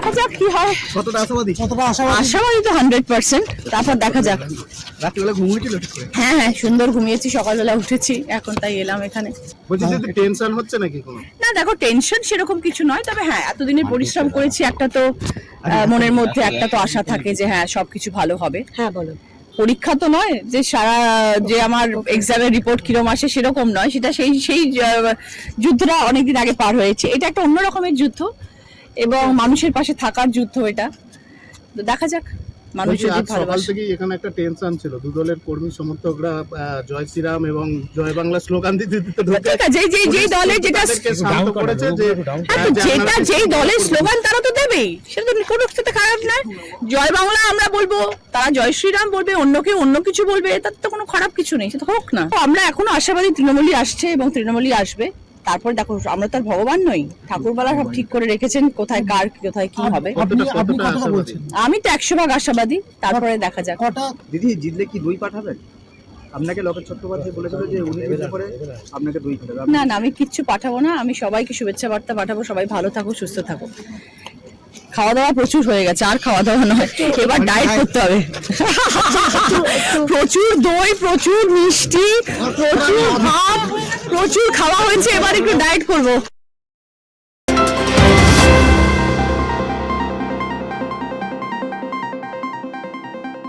দেখা যাক কি হয়। কতটা আশাবাদী? কতটা আশাবাদী। আশাবাদী তো হান্ড্রেড পার্সেন্ট তারপর দেখা যাক। রাত্রিবেলা ঘুম হয়েছিল ঠিক করে? হ্যাঁ হ্যাঁ সুন্দর ঘুমিয়েছি সকালবেলা উঠেছি এখন তাই এলাম এখানে। টেনশন হচ্ছে নাকি কোনো? না দেখো টেনশন সেরকম কিছু নয় তবে হ্যাঁ এতদিনের পরিশ্রম করেছি একটা তো মনের মধ্যে একটা তো আশা থাকে যে হ্যাঁ সবকিছু ভালো হবে। হ্যাঁ বলো। পরীক্ষা তো নয় যে সারা যে আমার এক্সামের রিপোর্ট কিরম আসে সেরকম নয় সেটা সেই সেই যুদ্ধটা অনেকদিন আগে পার হয়েছে। এটা একটা অন্য রকমের যুদ্ধ এবং মানুষের পাশে থাকার যুদ্ধ এটা। তো দেখা যাক মানুষ যদি সকাল ভালোবাসে। থেকেই এখানে একটা টেনশন ছিল। দু দলের কর্মী সমর্থকরা জয় শ্রীরাম এবং জয় বাংলা স্লোগান দিতে দিতে ঢুকে যেই যেই যেই যেটা শান্ত করেছে যে হ্যাঁ যে যেটা যেই দলের স্লোগান তারা তো দেবেই। সেটা তো কোনো সাথে খারাপ নয়। জয় বাংলা আমরা বলব তারা জয় শ্রীরাম বলবে অন্য কেউ অন্য কিছু বলবে তার তো কোনো খারাপ কিছু নেই সেটা হোক না। তো আমরা এখনও আশাবাদী তৃণমূলই আসছে এবং তৃণমূলই আসবে। তারপর দেখো আমরা তো আর ভগবান নই। ঠাকুরবালা সব ঠিক করে রেখেছেন কোথায় কার কোথায় কি হবে। আমি তো একশো ভাগ আশাবাদী তারপরে দেখা যাক। দিদি জিতলে কি দই পাঠাবেন? আপনাকে লকেট চট্টোপাধ্যায় বলেছিল যে উনি আপনাকে দই পাঠাবে। না না আমি কিচ্ছু পাঠাবো না আমি সবাইকে শুভেচ্ছা বার্তা পাঠাবো সবাই ভালো থাকো সুস্থ থাকো খাওয়া দাওয়া প্রচুর হয়ে গেছে আর খাওয়া দাওয়া নয় এবার ডায়েট করতে হবে। প্রচুর দই প্রচুর মিষ্টি প্রচুর ভাত প্রচুর খাওয়া হয়েছে এবার একটু ডায়েট করব।